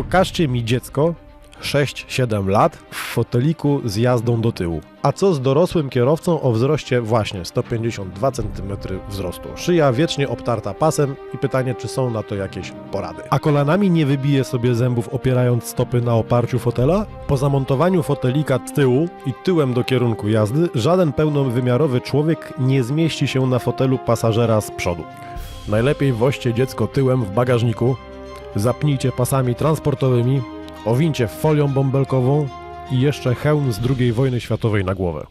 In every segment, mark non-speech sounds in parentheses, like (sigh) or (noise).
Pokażcie mi dziecko 6-7 lat w foteliku z jazdą do tyłu. A co z dorosłym kierowcą o wzroście właśnie 152 cm wzrostu? Szyja wiecznie obtarta pasem i pytanie, czy są na to jakieś porady. A kolanami nie wybije sobie zębów opierając stopy na oparciu fotela? Po zamontowaniu fotelika tyłu i tyłem do kierunku jazdy, żaden pełnowymiarowy człowiek nie zmieści się na fotelu pasażera z przodu. Najlepiej woźcie dziecko tyłem w bagażniku, zapnijcie pasami transportowymi, owincie folią bąbelkową i jeszcze hełm z II wojny światowej na głowę.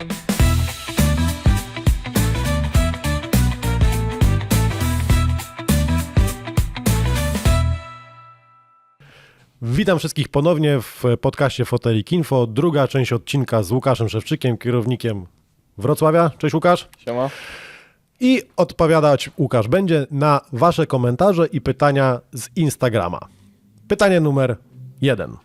Witam wszystkich ponownie w podcaście Fotelik Info. Druga część odcinka z Łukaszem Szewczykiem, kierownikiem Wrocławia. Cześć Łukasz. Siema. I odpowiadać Łukasz będzie na Wasze komentarze i pytania z Instagrama. Pytanie numer jeden.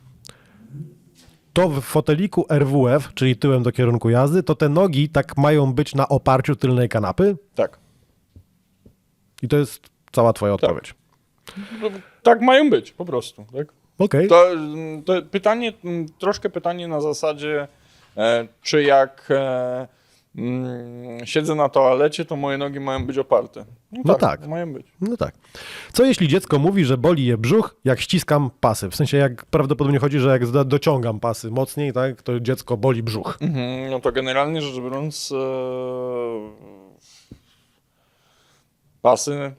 To w foteliku RWF, czyli tyłem do kierunku jazdy, to te nogi tak mają być na oparciu tylnej kanapy? Tak. I to jest cała Twoja odpowiedź. No, Tak mają być, po prostu. Tak? Okej. To, to pytanie, m, troszkę pytanie na zasadzie, e, czy jak e, mm, siedzę na toalecie, to moje nogi mają być oparte. No tak. Mają być. No tak. Co jeśli dziecko mówi, że boli je brzuch, jak ściskam pasy? W sensie, jak prawdopodobnie chodzi, że jak do- dociągam pasy mocniej, tak, to dziecko boli brzuch. Mhm, no to generalnie rzecz biorąc, e, pasy,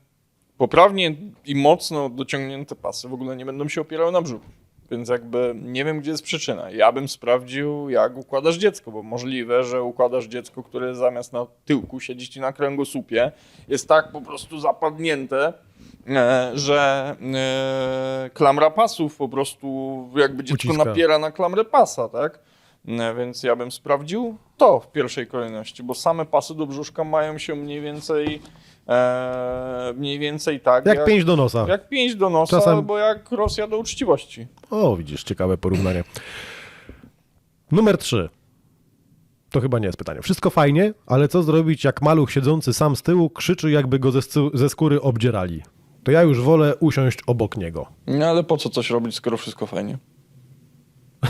poprawnie i mocno dociągnięte pasy w ogóle nie będą się opierały na brzuchu. Więc jakby nie wiem, gdzie jest przyczyna. Ja bym sprawdził, jak układasz dziecko, bo możliwe, że układasz dziecko, które zamiast na tyłku siedzi ci na kręgosłupie, jest tak po prostu zapadnięte, e, że e, klamra pasów po prostu jakby dziecko Uciska. napiera na klamrę pasa, tak? E, Więc ja bym sprawdził to w pierwszej kolejności, bo same pasy do brzuszka mają się mniej więcej e, mniej więcej tak, Jak pięć do nosa. jak pięć do nosa, Czasem- albo jak Rosja do uczciwości. O, widzisz, ciekawe porównanie. Numer 3. To chyba nie jest pytanie. Wszystko fajnie, ale co zrobić, jak maluch siedzący sam z tyłu krzyczy, jakby go ze, ze skóry obdzierali? To ja już wolę usiąść obok niego. No ale po co coś robić, skoro wszystko fajnie? (laughs)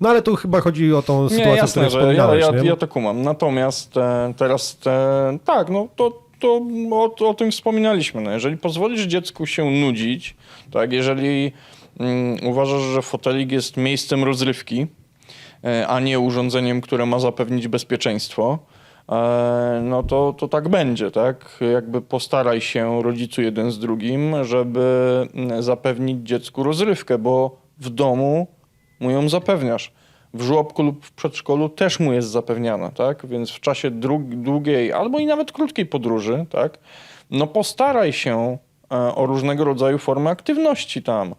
No ale tu chyba chodzi o tą sytuację, nie, o której jasne, że ja, wspominałeś. ja, nie? ja to kumam. Natomiast e, teraz e, tak, no to, to o, o tym wspominaliśmy. No, jeżeli pozwolisz dziecku się nudzić, tak, jeżeli mm, uważasz, że fotelik jest miejscem rozrywki, e, a nie urządzeniem, które ma zapewnić bezpieczeństwo, e, no to, to tak będzie, tak? Jakby postaraj się rodzicu jeden z drugim, żeby mm, zapewnić dziecku rozrywkę, bo w domu mu ją zapewniasz. W żłobku lub w przedszkolu też mu jest zapewniana, tak? Więc w czasie dług- długiej albo i nawet krótkiej podróży, tak? No postaraj się e, o różnego rodzaju formy aktywności tam.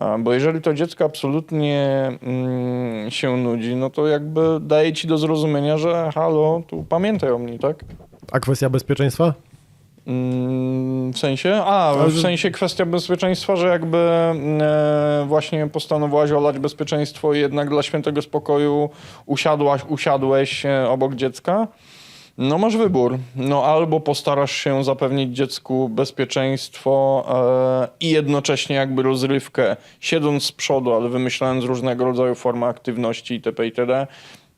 E, Bo jeżeli to dziecko absolutnie mm, się nudzi, no to jakby daje ci do zrozumienia, że halo, tu pamiętaj o mnie, tak? A kwestia bezpieczeństwa? Mm, W sensie? A, Ale w że- sensie kwestia bezpieczeństwa, że jakby e, właśnie postanowiłaś olać bezpieczeństwo i jednak dla świętego spokoju usiadłaś, usiadłeś e, obok dziecka. No masz wybór. No albo postarasz się zapewnić dziecku bezpieczeństwo e, i jednocześnie jakby rozrywkę, siedząc z przodu, ale wymyślając różnego rodzaju formy aktywności itp. itd.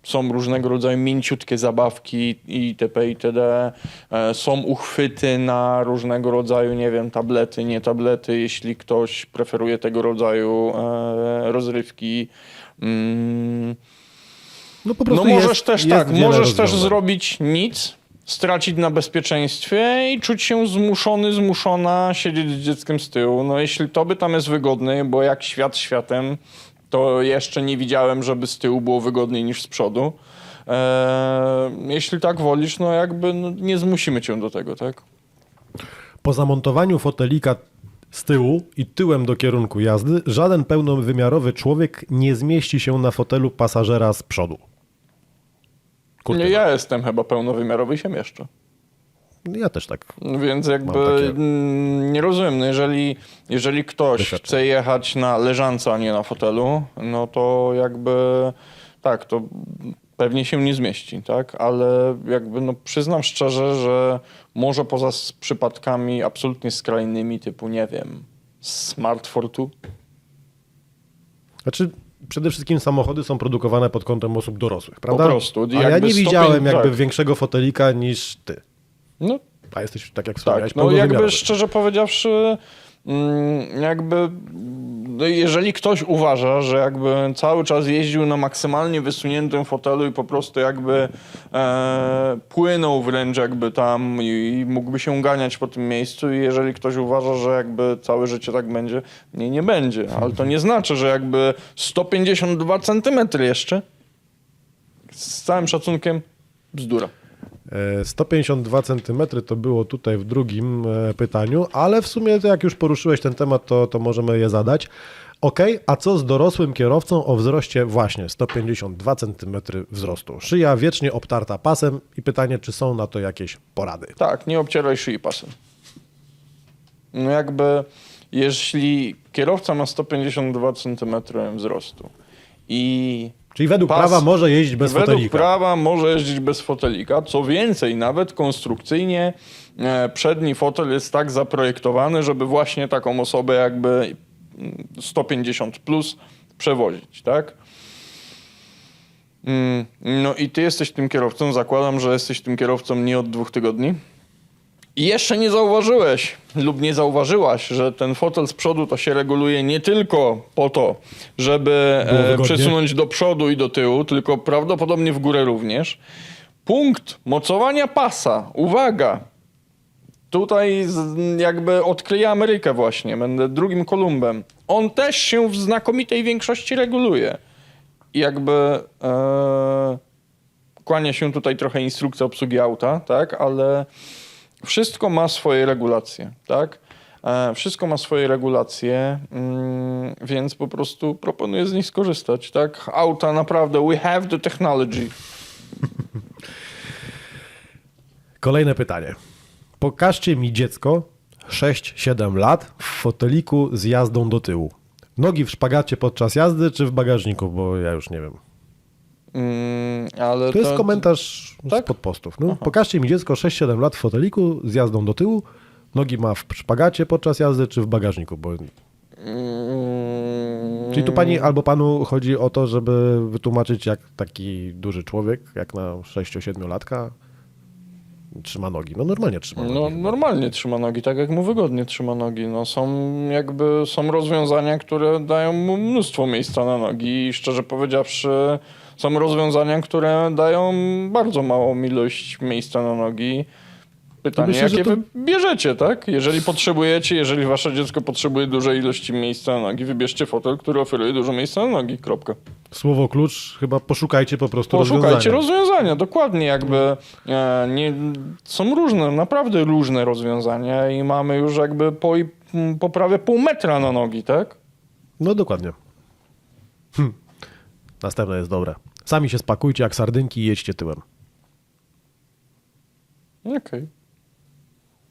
Są różnego rodzaju mięciutkie zabawki itp. itd. E, Są uchwyty na różnego rodzaju, nie wiem, tablety, nie tablety, jeśli ktoś preferuje tego rodzaju e, rozrywki. Mm, No po no prostu możesz jest, też jest tak, możesz też zrobić nic, stracić na bezpieczeństwie i czuć się zmuszony, zmuszona siedzieć z dzieckiem z tyłu. No jeśli to by tam jest wygodny, bo jak świat światem, to jeszcze nie widziałem, żeby z tyłu było wygodniej niż z przodu. Eee, jeśli tak wolisz, no jakby no, nie zmusimy cię do tego, tak? Po zamontowaniu fotelika z tyłu i tyłem do kierunku jazdy, żaden pełnowymiarowy człowiek nie zmieści się na fotelu pasażera z przodu. Kurtyna. Nie, ja jestem chyba pełnowymiarowy i się mieszczę. Ja też tak. Więc jakby takie- nie rozumiem, no jeżeli, jeżeli ktoś chce jechać na leżance, a nie na fotelu, no to jakby tak, to pewnie się nie zmieści, tak? Ale jakby no przyznam szczerze, że może poza przypadkami absolutnie skrajnymi typu, nie wiem, Smart Fortu, Znaczy, przede wszystkim samochody są produkowane pod kątem osób dorosłych, prawda? prostu. A ja nie widziałem jakby tak. większego fotelika niż ty. No A jesteś, tak jak wspomniałeś, Tak, no jakby szczerze powiedziawszy, mm, jakby no jeżeli ktoś uważa, że jakby cały czas jeździł na maksymalnie wysuniętym fotelu i po prostu jakby e, płynął wręcz jakby tam i, i mógłby się ganiać po tym miejscu i jeżeli ktoś uważa, że jakby całe życie tak będzie, nie, nie będzie. Ale to nie znaczy, że jakby 152 centymetry jeszcze z całym szacunkiem bzdura. E, 152 cm to było tutaj w drugim e, pytaniu, ale w sumie jak już poruszyłeś ten temat, to, to możemy je zadać. Ok, a co z dorosłym kierowcą o wzroście właśnie 152 cm wzrostu? Szyja wiecznie obtarta pasem i pytanie, czy są na to jakieś porady? Tak, nie obcieraj szyi pasem. No jakby, jeśli kierowca ma 152 cm wzrostu i Czyli według Pas. prawa może jeździć bez według fotelika. prawa może jeździć bez fotelika, co więcej, nawet konstrukcyjnie e, przedni fotel jest tak zaprojektowany, żeby właśnie taką osobę jakby mm, 150 plus przewozić, tak? Mm, No i ty jesteś tym kierowcą, zakładam, że jesteś tym kierowcą nie od dwóch tygodni. I jeszcze nie zauważyłeś lub nie zauważyłaś, że ten fotel z przodu to się reguluje nie tylko po to, żeby e, przesunąć do przodu i do tyłu, tylko prawdopodobnie w górę również. Punkt mocowania pasa. Uwaga! Tutaj jakby odkryję Amerykę właśnie, będę drugim Kolumbem. On też się w znakomitej większości reguluje. I jakby e, kłania się tutaj trochę instrukcja obsługi auta, tak, ale wszystko ma swoje regulacje, tak? E, Wszystko ma swoje regulacje, mm, więc po prostu proponuję z nich skorzystać, tak? Auta naprawdę, we have the technology. (laughs) Kolejne pytanie. Pokażcie mi dziecko 6-7 lat w foteliku z jazdą do tyłu. Nogi w szpagacie podczas jazdy czy w bagażniku, bo ja już nie wiem. Mm, ale To jest komentarz tak? spod postów. No, pokażcie mi dziecko 6-7 lat w foteliku z jazdą do tyłu. Nogi ma w szpagacie podczas jazdy czy w bagażniku? Bo... Mm, Czyli tu pani albo panu chodzi o to, żeby wytłumaczyć, jak taki duży człowiek, jak na 6-7 latka, trzyma nogi. No normalnie trzyma nogi. No normalnie trzyma nogi, tak jak mu wygodnie trzyma nogi. No, są jakby są rozwiązania, które dają mu mnóstwo miejsca na nogi i szczerze powiedziawszy są rozwiązania, które dają bardzo małą ilość miejsca na nogi. Pytanie, myślę, jakie to- wy bierzecie, tak? Jeżeli potrzebujecie, jeżeli wasze dziecko potrzebuje dużej ilości miejsca na nogi, wybierzcie fotel, który oferuje dużo miejsca na nogi, kropka. Słowo klucz, chyba poszukajcie po prostu Poszukajcie rozwiązania. rozwiązania, dokładnie jakby e, nie, są różne, naprawdę różne rozwiązania i mamy już jakby po, po prawie pół metra na nogi, tak? No dokładnie. Hm. Następne jest dobre. Sami się spakujcie jak sardynki i jedźcie tyłem. Okej.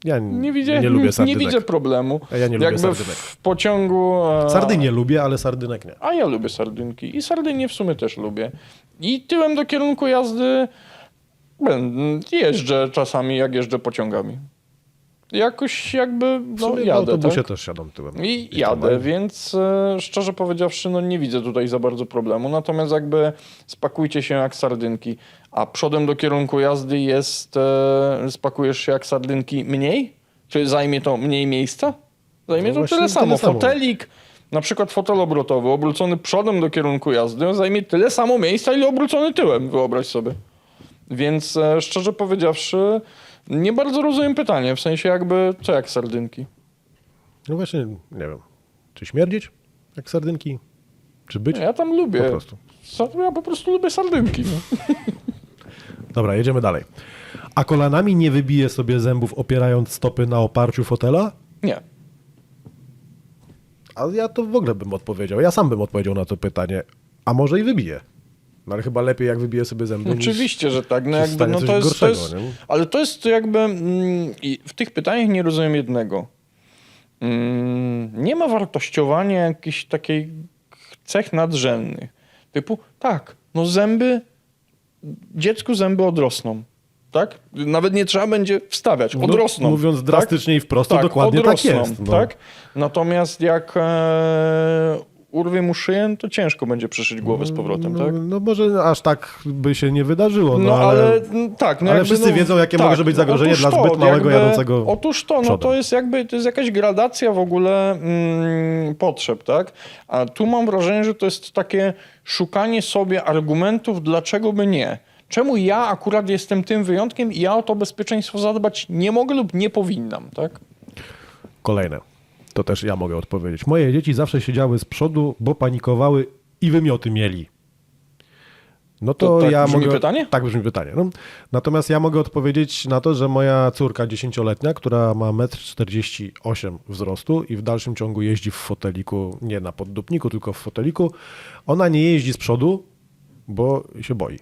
Ja Nie, widzę, nie lubię sardynek. nie widzę problemu. A ja nie lubię jakby sardynek. w pociągu... e, Sardynię lubię, ale sardynek nie. A ja lubię sardynki i sardynię w sumie też lubię. I tyłem do kierunku jazdy jeżdżę czasami, jak jeżdżę pociągami. Jakoś jakby W no, w jadę, autobusie tak? też siadam tyłem. I jadę, więc e, szczerze powiedziawszy, no nie widzę tutaj za bardzo problemu. Natomiast jakby spakujcie się jak sardynki, a przodem do kierunku jazdy jest, e, spakujesz się jak sardynki mniej? Czy zajmie to mniej miejsca? Zajmie No to tyle tyle samo. samo. Fotelik, na przykład fotel obrotowy, obrócony przodem do kierunku jazdy, zajmie tyle samo miejsca, ile obrócony tyłem, wyobraź sobie. Więc e, szczerze powiedziawszy, nie bardzo rozumiem pytanie, w sensie jakby, co jak sardynki? No właśnie, nie wiem. Czy śmierdzieć jak sardynki? Czy być? Ja tam lubię. Po prostu. Ja po prostu lubię sardynki. No. (laughs) Dobra, jedziemy dalej. A kolanami nie wybije sobie zębów opierając stopy na oparciu fotela? Nie. A ja to w ogóle bym odpowiedział. Ja sam bym odpowiedział na to pytanie. A może i wybije. No ale chyba lepiej jak wybije sobie zęby. Oczywiście, że tak. No jakby, no to jest, to gorszego, jest, nie? ale to jest jakby... Mm, w tych pytaniach nie rozumiem jednego. Mm, nie ma wartościowania jakichś takich cech nadrzędnych. Typu, tak, no zęby... Dziecku zęby odrosną. Tak? Nawet nie trzeba będzie wstawiać. Odrosną. mówiąc tak? drastycznie i wprost, to dokładnie tak odrosną, jest, no. Tak? Natomiast jak e, urwie mu szyję, no to ciężko będzie przyszyć głowę z powrotem, no, tak? no może aż tak by się nie wydarzyło, no, No, ale... ale, mm, tak. No ale jakby, wszyscy no, wiedzą, jakie tak, może być zagrożenie dla to, zbyt małego jakby, jadącego Otóż to, no to jest jakby, to jest jakaś gradacja w ogóle mm, potrzeb, tak? A tu mam wrażenie, że to jest takie szukanie sobie argumentów, dlaczego by nie. Czemu ja akurat jestem tym wyjątkiem i ja o to bezpieczeństwo zadbać nie mogę lub nie powinnam, tak? Kolejne. To też ja mogę odpowiedzieć. Moje dzieci zawsze siedziały z przodu, bo panikowały i wymioty mieli. No to, To tak ja brzmi mogę. pytanie? Tak brzmi pytanie. No. Natomiast ja mogę odpowiedzieć na to, że moja córka dziesięcioletnia, która ma 1,48 m wzrostu i w dalszym ciągu jeździ w foteliku, nie na poddupniku, tylko w foteliku, ona nie jeździ z przodu, bo się boi.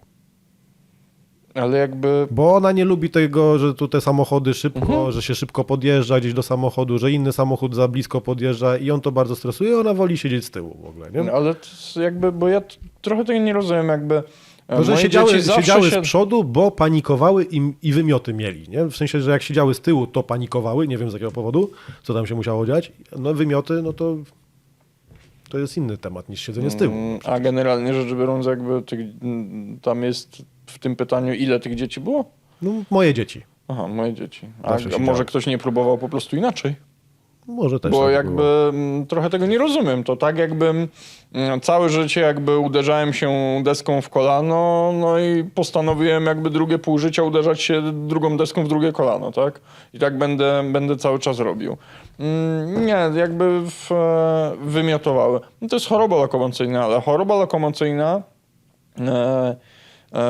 Ale jakby Bo ona nie lubi tego, że tu te samochody szybko, Mhm. że się szybko podjeżdża gdzieś do samochodu, że inny samochód za blisko podjeżdża i on to bardzo stresuje, ona woli siedzieć z tyłu w ogóle, nie? Ale to jest jakby, bo ja trochę tego nie rozumiem, jakby. To, że moje siedziały, siedziały się... z przodu, bo panikowały i, i wymioty mieli, nie? W sensie, że jak siedziały z tyłu, to panikowały, nie wiem z jakiego powodu, co tam się musiało dziać. No wymioty, no to to jest inny temat niż siedzenie z tyłu. Mm, A generalnie rzecz biorąc, jakby tam jest w tym pytaniu, ile tych dzieci było? No moje dzieci. Aha, moje dzieci. A, może ktoś nie próbował po prostu inaczej? Może też Bo tak jakby było. mm, trochę tego nie rozumiem. To tak jakbym mm, całe życie jakby uderzałem się deską w kolano, no i postanowiłem jakby drugie pół życia uderzać się drugą deską w drugie kolano, tak? I tak będę, będę cały czas robił. Mm, Nie, jakby w, e, wymiotowały. No to jest choroba lokomocyjna, ale choroba lokomocyjna e,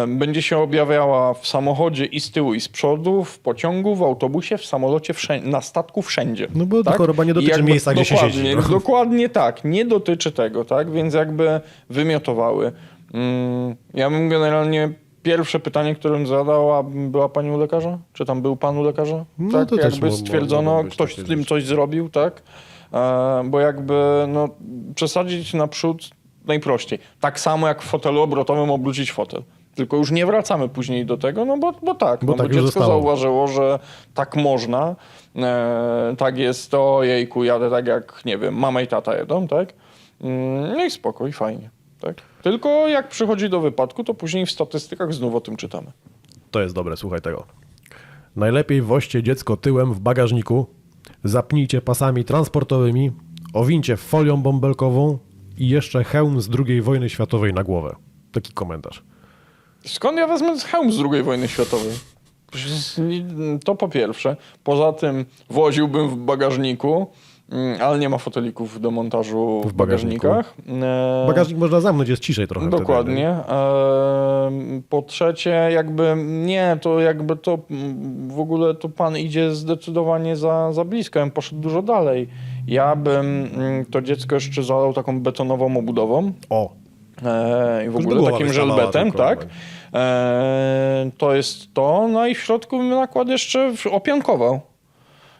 będzie się objawiała w samochodzie i z tyłu, i z przodu, w pociągu, w autobusie, w samolocie, wszędzie, na statku, wszędzie. No bo tak? choroba nie dotyczy miejsca, gdzie się siedzi. No. (laughs) Dokładnie tak, nie dotyczy tego, tak? Więc jakby wymiotowały. Mm, ja bym generalnie pierwsze pytanie, które bym zadała, była pani u lekarza? Czy tam był pan u lekarza? No tak, to też jakby mo- stwierdzono, mogło ktoś z tym coś zrobił, tak? E, bo jakby no, przesadzić naprzód najprościej. Tak samo jak w fotelu obrotowym obrócić fotel. Tylko już nie wracamy później do tego, no bo, bo tak, Bo no, tak bo dziecko zostało. zauważyło, że tak można, e, tak jest to, jejku, jadę tak jak, nie wiem, mama i tata jedą, tak? Mm, No i spoko, i fajnie, tak? Tylko jak przychodzi do wypadku, to później w statystykach znów o tym czytamy. To jest dobre, słuchaj tego. Najlepiej woźcie dziecko tyłem w bagażniku, zapnijcie pasami transportowymi, owincie folią bąbelkową i jeszcze hełm z II wojny światowej na głowę. Taki komentarz. Skąd ja wezmę hełm z II wojny światowej? To po pierwsze. Poza tym woziłbym w bagażniku, mm, ale nie ma fotelików do montażu w, bagażniku. bagażnikach. E, Bagażnik można zamknąć, jest ciszej trochę. wtedy, Dokładnie. Ehm, Po trzecie, jakby nie, to jakby to mm, w ogóle to pan idzie zdecydowanie za, za blisko. Ja bym poszedł dużo dalej. Ja bym mm, to dziecko jeszcze zalał taką betonową obudową. O, I w ogóle takim żelbetem, tak? E, to jest to. No i w środku bym nakład jeszcze opiankował.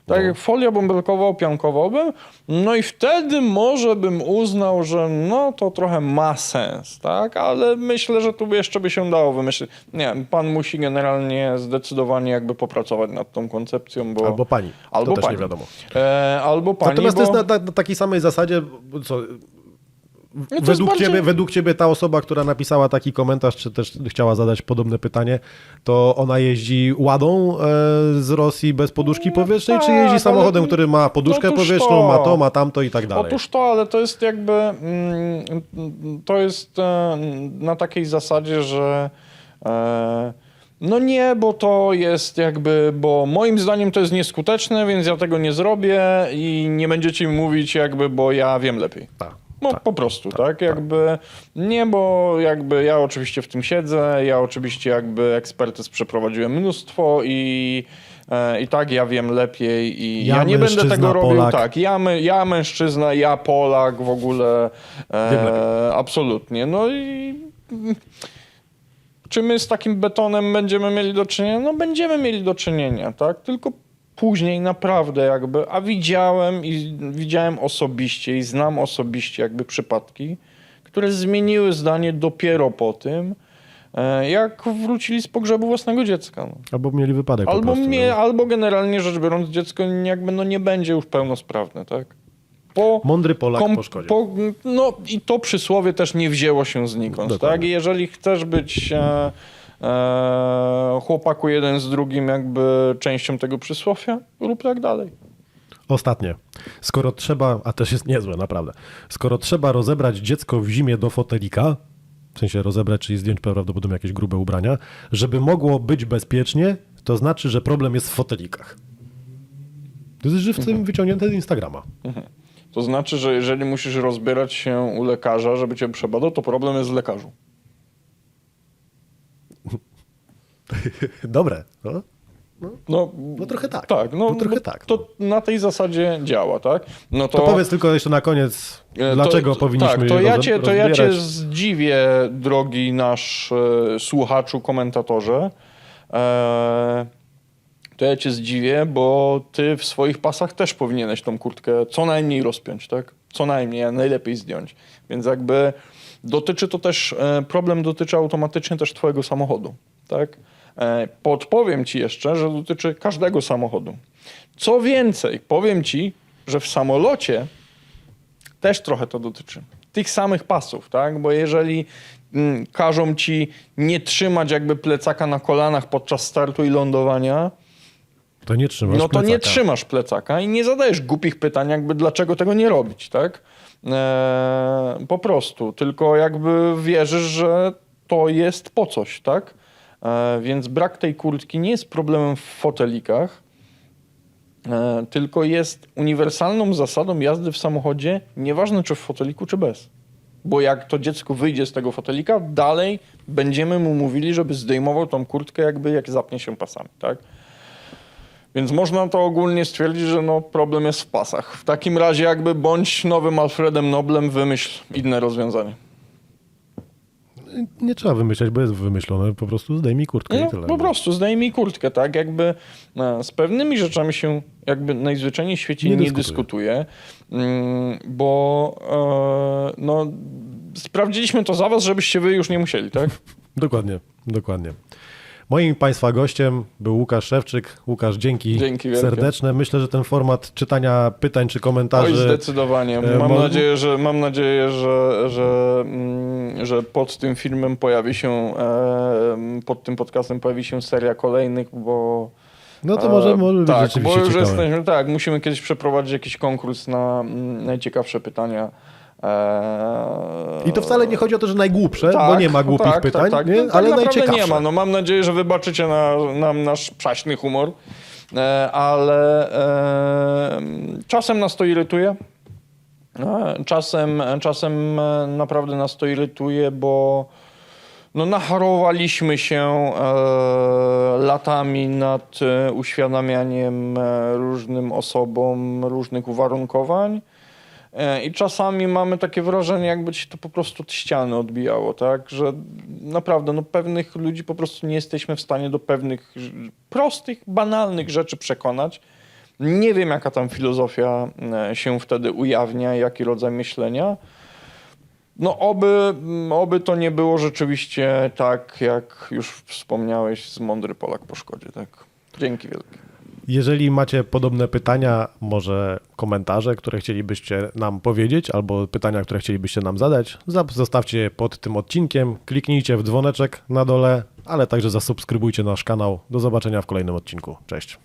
Tak No. jak folia bąbelkowa opiankowałbym, no i wtedy może bym uznał, że no to trochę ma sens, tak? Ale myślę, że tu jeszcze by się dało wymyślić. Nie, pan musi generalnie zdecydowanie jakby popracować nad tą koncepcją, bo... albo pani. Albo to pani. nie wiadomo. E, albo pani, Natomiast bo... to jest na, na, na takiej samej zasadzie, co, No według, bardziej- ciebie, według ciebie ta osoba, która napisała taki komentarz, czy też chciała zadać podobne pytanie, to ona jeździ ładą e, z Rosji bez poduszki powietrznej, czy tak, jeździ ale- samochodem, który ma poduszkę Otóż powietrzną, to. ma to, ma tamto i tak dalej? Otóż to, ale to jest jakby. Mm, to jest e, na takiej zasadzie, że. E, no nie, bo to jest jakby, bo moim zdaniem to jest nieskuteczne, więc ja tego nie zrobię i nie będziecie mi mówić jakby, bo ja wiem lepiej. Tak, No tak. po prostu, tak, Jakby nie, bo jakby ja oczywiście w tym siedzę, ja oczywiście jakby ekspertyz przeprowadziłem mnóstwo i, e, i tak ja wiem lepiej i ja, Ja nie będę tego robił Polak. tak. Ja, my, ja mężczyzna, ja Polak w ogóle e, absolutnie. No i czy my z takim betonem będziemy mieli do czynienia? No będziemy mieli do czynienia, tak? Tylko później naprawdę jakby, a widziałem i widziałem osobiście i znam osobiście jakby przypadki, które zmieniły zdanie dopiero po tym, e, jak wrócili z pogrzebu własnego dziecka. No. Albo mieli wypadek Albo, prostu. mnie, no. albo generalnie rzecz biorąc dziecko jakby no nie będzie już pełnosprawne, tak? Po, Mądry Polak kom- po szkodzie. po- no i to przysłowie też nie wzięło się znikąd, Dokładnie. tak? I jeżeli chcesz być e, e, chłopaku jeden z drugim jakby częścią tego przysłowia, rób tak dalej. Ostatnie. Skoro trzeba, a też jest niezłe, naprawdę. Skoro trzeba rozebrać dziecko w zimie do fotelika, w sensie rozebrać, czyli zdjąć prawdopodobnie jakieś grube ubrania, żeby mogło być bezpiecznie, to znaczy, że problem jest w fotelikach. To jest żywcem wyciągnięte z Instagrama. To znaczy, że jeżeli musisz rozbierać się u lekarza, żeby cię przebadał, to problem jest w lekarzu. (laughs) Dobre. No? No, No trochę tak. Tak, no, No trochę bo tak, To na tej zasadzie działa, tak? No To powiedz tylko jeszcze na koniec, E, dlaczego to, powinniśmy Tak, to ja, cię, to ja cię zdziwię, drogi nasz e, słuchaczu, komentatorze. E, to ja cię zdziwię, bo ty w swoich pasach też powinieneś tą kurtkę co najmniej rozpiąć, tak? Co najmniej, a najlepiej zdjąć. Więc jakby dotyczy to też, e, problem dotyczy automatycznie też twojego samochodu, tak? E, podpowiem ci jeszcze, że dotyczy każdego samochodu. Co więcej, powiem ci, że w samolocie też trochę to dotyczy. Tych samych pasów, tak? Bo jeżeli mm, każą ci nie trzymać jakby plecaka na kolanach podczas startu i lądowania, To nie trzymasz no to nie plecaka. trzymasz plecaka i nie zadajesz głupich pytań, jakby dlaczego tego nie robić, tak? Eee, po prostu, tylko jakby wierzysz, że to jest po coś, tak? Eee, więc brak tej kurtki nie jest problemem w fotelikach, e, tylko jest uniwersalną zasadą jazdy w samochodzie, nieważne czy w foteliku, czy bez. Bo jak to dziecko wyjdzie z tego fotelika, dalej będziemy mu mówili, żeby zdejmował tą kurtkę, jakby jak zapnie się pasami, tak? Więc można to ogólnie stwierdzić, że no, problem jest w pasach. W takim razie jakby bądź nowym Alfredem Noblem, wymyśl inne rozwiązanie. Nie trzeba wymyślać, bo jest wymyślone. Po prostu zdejmij kurtkę i No, tyle. po prostu zdejmij kurtkę, tak? Jakby e, z pewnymi rzeczami się jakby najzwyczajniej w świecie Nie nie, dyskutuje. dyskutuje, mm, bo e, no, sprawdziliśmy to za was, żebyście wy już nie musieli, tak? (laughs) Dokładnie, dokładnie. Moim Państwa gościem był Łukasz Szewczyk. Łukasz, dzięki, Dzięki serdeczne. Myślę, że ten format czytania pytań czy Oj, komentarzy zdecydowanie. e, Mam nadzieję, że, mam nadzieję, że, że, mm, że pod tym filmem pojawi się, e, pod tym podcastem pojawi się seria kolejnych, bo No to może, E, może być tak, rzeczywiście bo już ciekawe. jesteśmy, tak, musimy kiedyś przeprowadzić jakiś konkurs na mm, najciekawsze pytania. Eee, I to wcale nie chodzi o to, że najgłupsze, bo tak, nie ma głupich tak, pytań, tak, tak. nie? No, tak ale najciekawsze. nie ma. No mam nadzieję, że wybaczycie na, nam nasz przaśny humor, e, ale e, czasem nas to irytuje. Czasem, czasem e, naprawdę nas to irytuje, bo no nacharowaliśmy się e, latami nad e, uświadamianiem e, różnym osobom różnych uwarunkowań. E, I czasami mamy takie wrażenie, jakby ci to po prostu od ściany odbijało, tak? Że naprawdę, no pewnych ludzi po prostu nie jesteśmy w stanie do pewnych prostych, banalnych rzeczy przekonać. Nie wiem, jaka tam filozofia e, się wtedy ujawnia, jaki rodzaj myślenia. No oby, oby to nie było rzeczywiście tak, jak już wspomniałeś z Mądry Polak po szkodzie, tak? Dzięki wielkie. Jeżeli macie podobne pytania, może komentarze, które chcielibyście nam powiedzieć, albo pytania, które chcielibyście nam zadać, zostawcie je pod tym odcinkiem, kliknijcie w dzwoneczek na dole, ale także zasubskrybujcie nasz kanał. Do zobaczenia w kolejnym odcinku. Cześć.